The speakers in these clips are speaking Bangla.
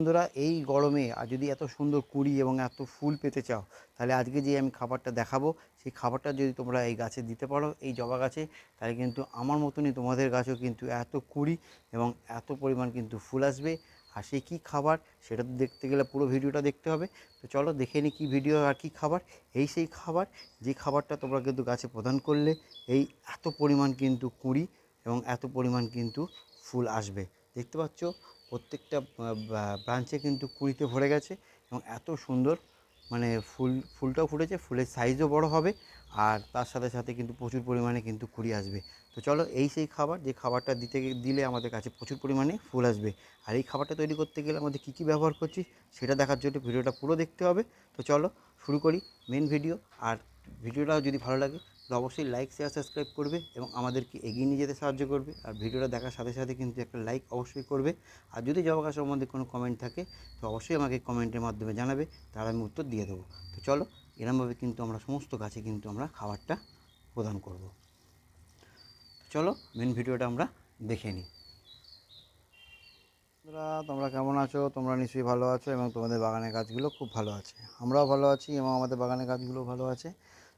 বন্ধুরা, এই গরমে আর যদি এত সুন্দর কুড়ি এবং এত ফুল পেতে চাও, তাহলে আজকে যে আমি খাবারটা দেখাবো, সেই খাবারটা যদি তোমরা এই গাছে দিতে পারো, এই জবা গাছে, তাহলে কিন্তু আমার মতনই তোমাদের গাছেও কিন্তু এত কুড়ি এবং এত পরিমাণ কিন্তু ফুল আসবে। আর সেই কী খাবার, সেটা তো দেখতে গেলে পুরো ভিডিওটা দেখতে হবে। তো চলো দেখে নিই কী ভিডিও আর কী খাবার। এই সেই খাবার, যে খাবারটা তোমরা কিন্তু গাছে প্রদান করলে, এই এত পরিমাণ কিন্তু কুড়ি এবং এত পরিমাণ কিন্তু ফুল আসবে। দেখতে পাচ্ছ? প্রত্যেকটা ব্রাঞ্চে কিন্তু কুড়িতে ভরে গেছে এবং এত সুন্দর মানে ফুল, ফুলটাও ফুটেছে, ফুলের সাইজও বড় হবে আর তার সাথে সাথে কিন্তু প্রচুর পরিমাণে কিন্তু কুড়ি আসবে। তো চলো এই সেই খাবার, যে খাবারটা দিতে দিলে আমাদের কাছে প্রচুর পরিমাণে ফুল আসবে। আর এই খাবারটা তৈরি করতে গেলে আমাদের কী কী ব্যবহার করছি সেটা দেখার জন্য ভিডিওটা পুরো দেখতে হবে। তো চলো শুরু করি মেন ভিডিও আর ভিডিওটা যদি ভালো লাগে তো অবশ্যই লাইক শেয়ার সাবস্ক্রাইব করবে এবং আমাদেরকে এগিয়ে নিয়ে যেতে সাহায্য করবে। আর ভিডিওটা দেখার সাথে সাথে কিন্তু একটা লাইক অবশ্যই করবে। আর যদি জবা গাছের মধ্যে কোনো কমেন্ট থাকে, তো অবশ্যই আমাকে কমেন্টের মাধ্যমে জানাবে, তার আমি উত্তর দিয়ে দেবো। তো চলো, এরমভাবে কিন্তু আমরা সমস্ত গাছে কিন্তু আমরা খাবারটা প্রদান করব। চলো মেন ভিডিওটা আমরা দেখে নিই। বন্ধুরা, তোমরা কেমন আছো? তোমরা নিশ্চয়ই ভালো আছো এবং তোমাদের বাগানের গাছগুলো খুব ভালো আছে। আমরাও ভালো আছি এবং আমাদের বাগানের গাছগুলো ভালো আছে।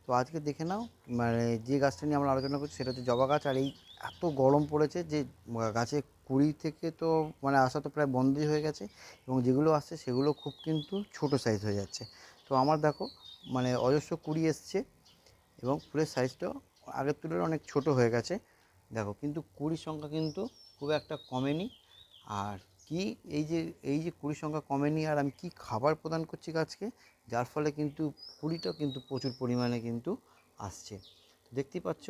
তো আজকে দেখে নাও মানে যে গাছটা নিয়ে আমরা আলোচনা করছি সেটা হচ্ছে জবা গাছ। আর এই এত গরম পড়েছে যে গাছে কুড়ি থেকে তো মানে আসা তো প্রায় বন্ধই হয়ে গেছে এবং যেগুলো আসছে সেগুলো খুব কিন্তু ছোট সাইজ হয়ে যাচ্ছে। তো আমার দেখো মানে অজস্র কুড়ি এসছে এবং ফুলের সাইজটাও আগের তুলনায় অনেক ছোট হয়ে গেছে। দেখো, কিন্তু কুড়ির সংখ্যা কিন্তু খুব একটা কমেনি। আর কি এই যে এই যে কুড়ির সংখ্যা কমেনি আর আমি কি খাবার প্রদান করছি গাছকে, যার ফলে কিন্তু কুড়িটাও কিন্তু প্রচুর পরিমাণে কিন্তু আসছে। দেখতেই পাচ্ছ,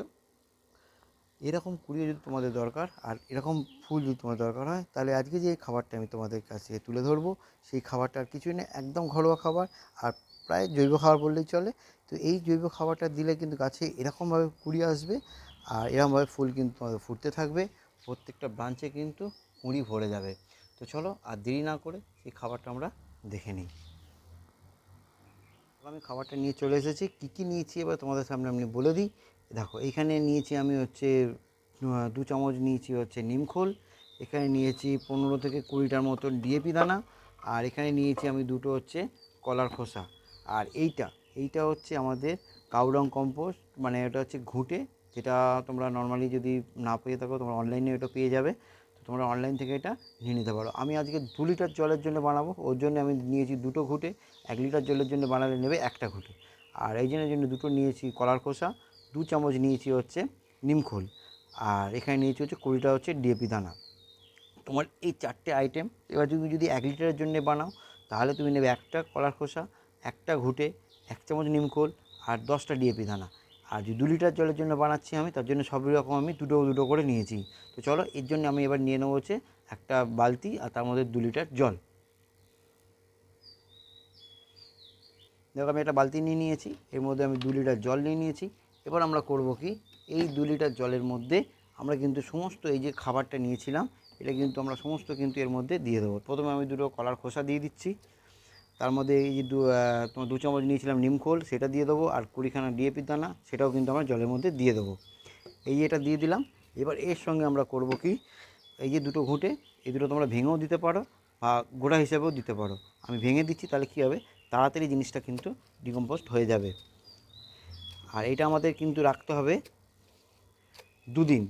এরকম কুড়িও যদি তোমাদের দরকার আর এরকম ফুল যদি তোমার দরকার হয়, তাহলে আজকে যে খাবারটা আমি তোমাদের কাছে তুলে ধরবো, সেই খাবারটা আর কিছুই না, একদম ঘরোয়া খাবার আর প্রায় জৈব খাবার বললেই চলে। তো এই জৈব খাবারটা দিলে কিন্তু গাছে এরকমভাবে কুড়ি আসবে আর এরকমভাবে ফুল কিন্তু তোমাদের ফুটতে থাকবে, প্রত্যেকটা ব্রাঞ্চে কিন্তু কুঁড়ি ভরে যাবে। তো চলো আর দেরি না করে সেই খাবারটা আমরা দেখে নিই। আমি খাবারটা নিয়ে চলে এসেছি। কী কী নিয়েছি এবার তোমাদের সামনে আমি বলে দিই। দেখো, এখানে নিয়েছি আমি হচ্ছে দু চামচ নিয়েছি হচ্ছে নিমখোল এখানে নিয়েছি পনেরো থেকে কুড়িটার মতন ডিএপি দানা। আর এখানে নিয়েছি আমি দুটো হচ্ছে কলার খোসা। আর এইটা এইটা হচ্ছে আমাদের কাউডং কম্পোস্ট। মানে এটা হচ্ছে ঘুঁটে, যেটা তোমরা নর্মালি যদি না পেয়ে থাকো, তোমরা অনলাইনে এটা পেয়ে যাবে। তোমরা অনলাইন থেকে এটা নিয়ে নিতে পারো। আমি আজকে দু লিটার জলের জন্য বানাবো, ওর জন্য আমি নিয়েছি দুটো ঘুঁটে, এক লিটার জলের জন্য বানালে নেবে একটা ঘুঁটে। আর এই জন্য জন্য দুটো নিয়েছি কলার খোসা, দু চামচ নিয়েছি হচ্ছে নিমখোল আর এখানে নিয়েছি হচ্ছে কুড়িটা হচ্ছে ডিএপি দানা। তোমার এই চারটে আইটেম এবার তুমি যদি এক লিটারের জন্য বানাও, তাহলে তুমি নেবে একটা কলার খোসা, একটা ঘুঁটে, এক চামচ নিমখোল আর দশটা ডিএপি দানা। আর যে দু লিটার জলের জন্য বানাচ্ছি আমি, তার জন্য সব রকম আমি দুটো দুটো করে নিয়েছি। তো চলো, এর জন্য আমি এবার নিয়ে নেব হচ্ছে একটা বালতি আর তার মধ্যে দু লিটার জল। দেখো, আমি একটা বালতি নিয়ে নিয়েছি, এর মধ্যে আমি দু লিটার জল নিয়ে নিয়েছি। এবার আমরা করব কি, এই দু লিটার জলের মধ্যে আমরা কিন্তু সমস্ত এই যে খাবারটা নিয়েছিলাম, এটা কিন্তু আমরা সমস্ত কিন্তু এর মধ্যে দিয়ে দেবো। প্রথমে আমি দুটো কলার খোসা দিয়ে দিচ্ছি। তার মধ্যে এই যে দু তোমার দু চামচ নিয়েছিলাম নিমখোল সেটা দিয়ে দেবো, আর কুড়িখানা ডিএপির দানা, সেটাও কিন্তু আমরা জলের মধ্যে দিয়ে দেবো। এই যে এটা দিয়ে দিলাম, এবার এর সঙ্গে আমরা করব কি, এই যে দুটো ঘুঁটে, এই দুটো তোমরা ভেঙেও দিতে পারো বা গোড়া হিসেবেও দিতে পারো। আমি ভেঙে দিচ্ছি, তাহলে কী হবে? তাড়াতাড়ি জিনিসটা কিন্তু ডিকম্পোস্ট হয়ে যাবে। আর এটা আমাদের কিন্তু রাখতে হবে দুদিন।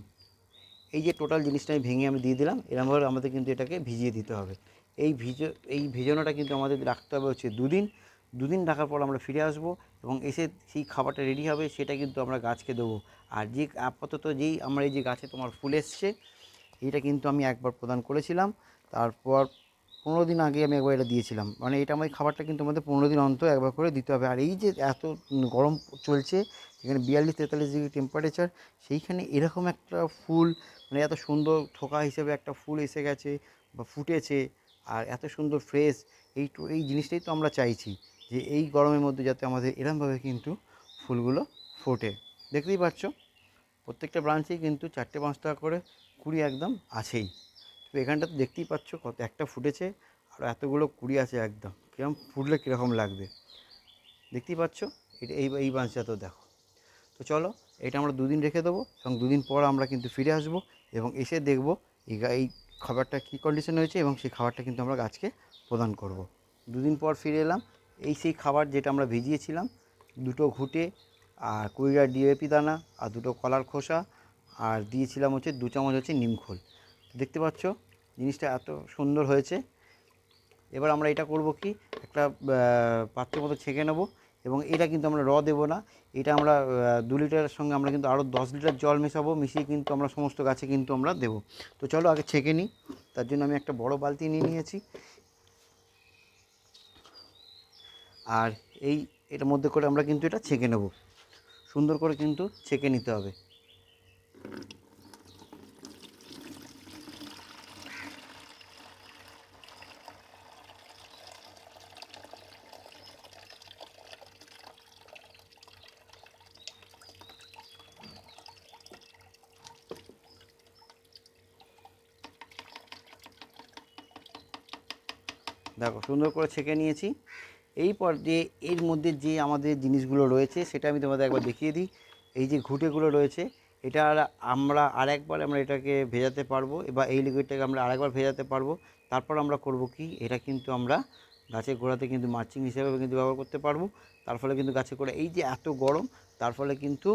এই যে টোটাল জিনিসটা আমি ভেঙে আমি দিয়ে দিলাম, এরমভাবে আমাদের কিন্তু এটাকে ভিজিয়ে দিতে হবে। এই ভিজো, এই ভেজানোটা কিন্তু আমাদের রাখতে হবে হচ্ছে দুদিন। দুদিন রাখার পর আমরা ফিরে আসব এবং এসে সেই খাবারটা রেডি হবে, সেটা কিন্তু আমরা গাছকে দেবো। আর যে আপাতত যেই আমার এই যে গাছে তোমার ফুল এসছে, এটা কিন্তু আমি একবার প্রদান করেছিলাম। তারপর পনেরো দিন আগে আমি একবার এটা দিয়েছিলাম। মানে এটা আমার খাবারটা কিন্তু আমাদের পনেরো দিন অন্তর একবার করে দিতে হবে। আর এই যে এত গরম চলছে, এখানে বিয়াল্লিশ তেতাল্লিশ ডিগ্রি টেম্পারেচার সেইখানে এরকম একটা ফুল মানে এত সুন্দর থোকা হিসেবে একটা ফুল এসে গেছে বা ফুটেছে আর এত সুন্দর ফ্রেশ এই এই জিনিসটাই তো আমরা চাইছি যে এই গরমের মধ্যে যাতে আমাদের এরমভাবে কিন্তু ফুলগুলো ফোটে। দেখতেই পাচ্ছ? প্রত্যেকটা ব্রাঞ্চেই কিন্তু চারটে পাঁচ টাকা করে কুড়ি একদম আছেই। তো এখানটা তো দেখতেই পাচ্ছ কত একটা ফুটেছে আর এতগুলো কুড়ি আছে একদম। কীরকম ফুটলে কীরকম লাগবে? দেখতেই পাচ্ছ? এটা এই এই ব্রাঞ্চটা তো দেখো। তো চলো, এটা আমরা দুদিন রেখে দেবো এবং দুদিন পর আমরা কিন্তু ফিরে আসব। এবং এসে দেখব এই এই খাবারটা কী কন্ডিশন হয়েছে এবং সেই খাবারটা কিন্তু আমরা গাছকে প্রদান করব। দুদিন পর ফিরে এলাম। এই সেই খাবার যেটা আমরা ভিজিয়েছিলাম, দুটো ঘুটে আর কুড়ি গ্রাম ডিএপি দানা আর দুটো কলার খোসা আর দিয়েছিলাম হচ্ছে দু চামচ হচ্ছে নিমখোল দেখতে পাচ্ছ জিনিসটা এত সুন্দর হয়েছে। এবার আমরা এটা করব কি? একটা পাত্রের মতো ছেঁকে নেব। এবং এটা কিন্তু আমরা র দেবো না। এটা আমরা দু লিটারের সঙ্গে আমরা কিন্তু আরও দশ লিটার জল মেশাবো, মিশিয়ে কিন্তু আমরা সমস্ত গাছে কিন্তু আমরা দেবো। তো চলো আগে ছেঁকে নিই, তার জন্য আমি একটা বড় বালতি নিয়ে নিয়েছি। আর এই, এটার মধ্যে করে আমরা কিন্তু এটা ছেঁকে নেব। সুন্দর করে কিন্তু ছেঁকে নিতে হবে। দেখো, সুন্দর করে ছেঁকে নিয়েছি। এই পর দিয়ে এর মধ্যে যে আমাদের জিনিসগুলো রয়েছে, সেটা আমি তোমাদের একবার দেখিয়ে দিই। এই যে ঘুঁটেগুলো রয়েছে, এটা আমরা আরেকবার আমরা এটাকে ভেজাতে পারব বা এই লিকুইডটাকে আমরা আরেকবার ভেজাতে পারব। তারপর আমরা করব কি, এটা কিন্তু আমরা গাছের গোড়াতে কিন্তু মার্চিং হিসেবে কিন্তু ব্যবহার করতে পারব। তার ফলে কিন্তু গাছের গোড়া, এই যে এত গরম, তার ফলে কিন্তু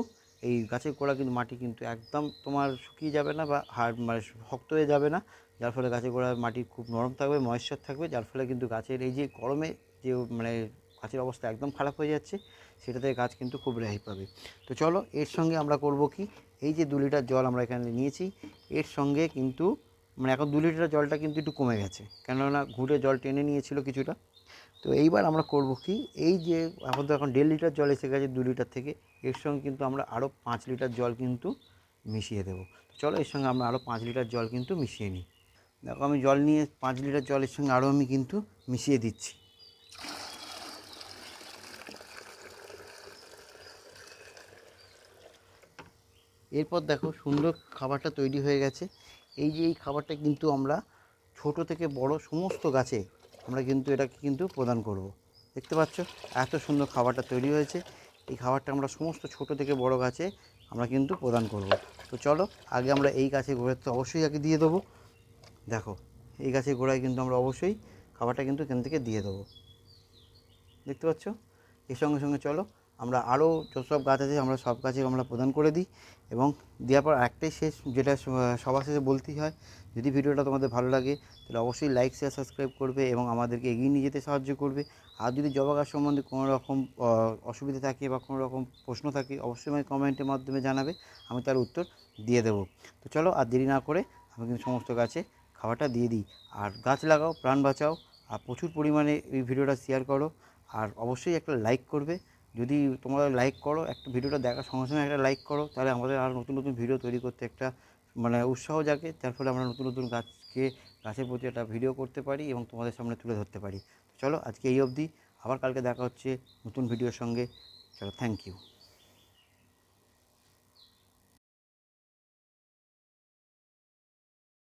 এই গাছের গোড়া কিন্তু মাটি কিন্তু একদম তোমার শুকিয়ে যাবে না বা হাড় মানে শক্ত হয়ে যাবে না, যার ফলে গাছের গোড়ায় মাটি খুব নরম থাকবে ময়েশ্চার থাকবে, যার ফলে কিন্তু গাছের এই যে গরমে যে মানে গাছের অবস্থা একদম খারাপ হয়ে যাচ্ছে সেটাতে গাছ কিন্তু খুব রেহাই পাবে। তো চলো, এর সঙ্গে আমরা করব কি? এই যে দু লিটার জল আমরা এখানে নিয়েছি, এর সঙ্গে কিন্তু মানে এখন দু লিটার জলটা কিন্তু একটু কমে গেছে, কেননা ঘুরে জল টেনে নিয়েছিল কিছুটা। তো এইবার আমরা করব কি? এই যে এখন তো এখন দেড় লিটার জল এসে গেছে দু লিটার থেকে এর সঙ্গে কিন্তু আমরা আরও পাঁচ লিটার জল কিন্তু মিশিয়ে দেবো। চলো এর সঙ্গে আমরা আরও পাঁচ লিটার জল কিন্তু মিশিয়ে নিই। দেখো আমি জল নিয়ে পাঁচ লিটার জলের সঙ্গে আরও আমি কিন্তু মিশিয়ে দিচ্ছি। এরপর দেখো সুন্দর খাবারটা তৈরি হয়ে গেছে। এই যে এই খাবারটা কিন্তু আমরা ছোট থেকে বড় সমস্ত গাছে আমরা কিন্তু এটাকে কিন্তু প্রদান করব। দেখতে পাচ্ছ? এত সুন্দর খাবারটা তৈরি হয়েছে। এই খাবারটা আমরা সমস্ত ছোট থেকে বড় গাছে আমরা কিন্তু প্রদান করব। তো চলো, আগে আমরা এই গাছে গোড়ায় তো অবশ্যই আগে দিয়ে দেবো। দেখো, এই গাছের গোড়ায় কিন্তু আমরা অবশ্যই খাবারটা কিন্তু এখান থেকে দিয়ে দেবো। দেখতে পাচ্ছ? এর সঙ্গে সঙ্গে চলো আমরা আরও যেসব গাছ আছে, আমরা সব গাছে আমরা প্রদান করে দিই এবং দেওয়ার পর একটাই শেষ, যেটা সবার শেষে বলতেই হয়, যদি ভিডিওটা তোমাদের ভালো লাগে, তাহলে অবশ্যই লাইক শেয়ার সাবস্ক্রাইব করবে এবং আমাদেরকে এগিয়ে নিয়ে যেতে সাহায্য করবে। আর যদি জবা গাছ সম্বন্ধে কোনো রকম অসুবিধা থাকে বা কোনো রকম প্রশ্ন থাকে, অবশ্যই আমাকে কমেন্টের মাধ্যমে জানাবে, আমি তার উত্তর দিয়ে দেবো। তো চলো, আর দেরি না করে আমি কিন্তু সমস্ত গাছে খাবারটা দিয়ে দিই। আর গাছ লাগাও, প্রাণ বাঁচাও, আর প্রচুর পরিমাণে এই ভিডিওটা শেয়ার করো, আর অবশ্যই একটা লাইক করবে যদি তোমরা লাইক করো, একটা ভিডিওটা দেখার সঙ্গে সঙ্গে একটা লাইক করো, তাহলে আমাদের আর নতুন নতুন ভিডিও তৈরি করতে একটা মানে উৎসাহ জাগে। যার ফলে আমরা নতুন নতুন গাছকে, গাছের প্রতি একটা ভিডিও করতে পারি এবং তোমাদের সামনে তুলে ধরতে পারি। চলো আজকে এই অবধি। আবার কালকে দেখা হচ্ছে নতুন ভিডিওর সঙ্গে। চলো থ্যাংক ইউ